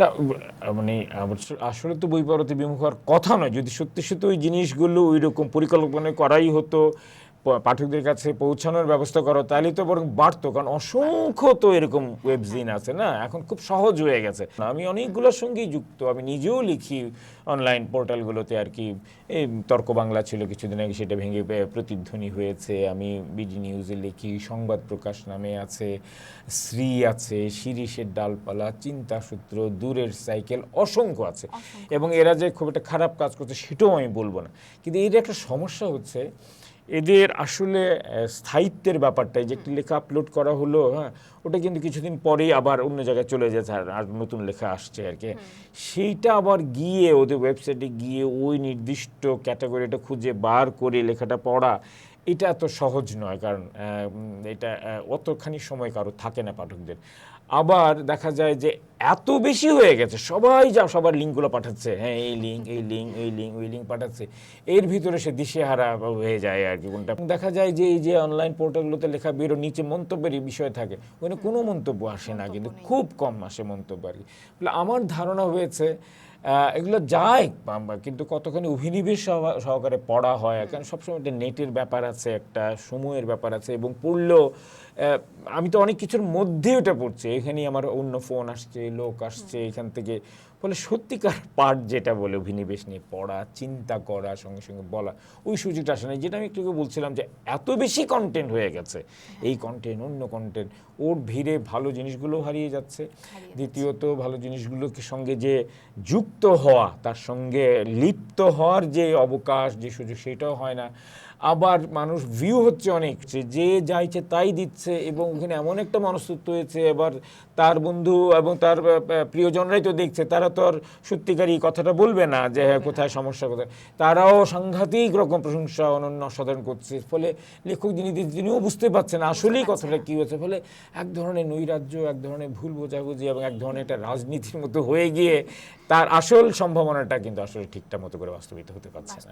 না মানে আসলে তো বই পড়াতে বিমুখ হওয়ার কথা নয়। যদি সত্যি সত্যি ওই জিনিসগুলো ওই রকম পরিকল্পনা করাই হতো পাঠকদের কাছে পৌঁছানোর ব্যবস্থা করো তাহলে তো বরং বাড়তো। কারণ অসংখ্য তো এরকম ওয়েবজিন আছে না? এখন খুব সহজ হয়ে গেছে। আমি অনেকগুলোর সঙ্গেই যুক্ত। আমি নিজেও লিখি অনলাইন পোর্টালগুলোতে আর কি। এই তর্ক বাংলা ছিল কিছুদিন আগে সেটা ভেঙে প্রতিধ্বনি হয়েছে। আমি বিডি নিউজে লিখি সংবাদ প্রকাশ নামে আছে শ্রী আছে শিরিষের ডালপালা চিন্তাসূত্র দূরের সাইকেল অসংখ্য আছে। এবং এরা যে খুব একটা খারাপ কাজ করছে সেটাও আমি বলব না। কিন্তু এর একটা সমস্যা হচ্ছে এদের আসলে স্থায়িত্বের ব্যাপারটাই যে একটি লেখা আপলোড করা হলো হ্যাঁ ওটা কিন্তু কিছুদিন পরেই আবার অন্য জায়গায় চলে যাচ্ছে আর আর নতুন লেখা আসছে আর কি। সেইটা আবার গিয়ে ওদের ওয়েবসাইটে গিয়ে ওই নির্দিষ্ট ক্যাটাগরিটা খুঁজে বার করে লেখাটা পড়া এটা এত সহজ নয় কারণ এটা অতখানি সময় কারও থাকে না পাঠকদের। আবার দেখা যায় যে এত বেশি হয়ে গেছে সবাই যা সবার লিঙ্কগুলো পাঠাচ্ছে। হ্যাঁ এই লিঙ্ক এই লিঙ্ক এই লিঙ্ক ওই লিঙ্ক পাঠাচ্ছে। এর ভিতরে সে দিশেহারা হয়ে যায় আর কি কোনটা। দেখা যায় যে এই যে অনলাইন পোর্টালগুলোতে লেখা বেরো নিচে মন্তব্যের বিষয় থাকে ওখানে কোনো মন্তব্য আসে না কিন্তু খুব কম আসে মন্তব্য আর কি। আমার ধারণা হয়েছে এগুলো যায় কিন্তু কতখানি অভিনিবেশ সহ- সহকারে পড়া হয় কারণ সবসময় একটা নেটের ব্যাপার আছে একটা সময়ের ব্যাপার আছে এবং পড়লেও আমি তো অনেক কিছুর মধ্যে ওটা পড়ছি। এখানেই আমার অন্য ফোন আসছে লোক আসছে এখান থেকে। ফলে সত্যিকার পাঠ যেটা বলে অভিনিবেশ নিয়ে পড়া চিন্তা করা সঙ্গে সঙ্গে বলা ওই সুযোগটা আসে না যেটা আমি একটু বলছিলাম যে এত বেশি কন্টেন্ট হয়ে গেছে। এই কন্টেন্ট অন্য কন্টেন্ট ওর ভিড়ে ভালো জিনিসগুলো হারিয়ে যাচ্ছে। দ্বিতীয়ত ভালো জিনিসগুলোকে সঙ্গে যে যুক্ত হওয়া তার সঙ্গে লিপ্ত হওয়ার যে অবকাশ যে সুযোগ সেটাও হয় না। আবার মানুষ ভিউ হচ্ছে অনেক যে- যাইছে তাই দিচ্ছে এবং ওখানে এমন একটা মনস্তত্ব হয়েছে এবার তার বন্ধু এবং তার প্রিয়জনরাই তো দেখছে তারা তো আর সত্যিকারই কথাটা বলবে না যে হ্যাঁ কোথায় সমস্যা কোথায়। তারাও সাংঘাতিক রকম প্রশংসা অনন্য অসাধারণ করছে ফলে লেখক যিনি তিনিও বুঝতে পারছেন আসলেই কথাটা কী হয়েছে ফলে এক ধরনের নৈরাজ্য এক ধরনের ভুল বোঝাবুঝি এবং এক ধরনের একটা রাজনীতির মতো হয়ে গিয়ে তার আসল সম্ভাবনাটা কিন্তু আসলে ঠিকঠাক মতো করে বাস্তবিত হতে পারছে না।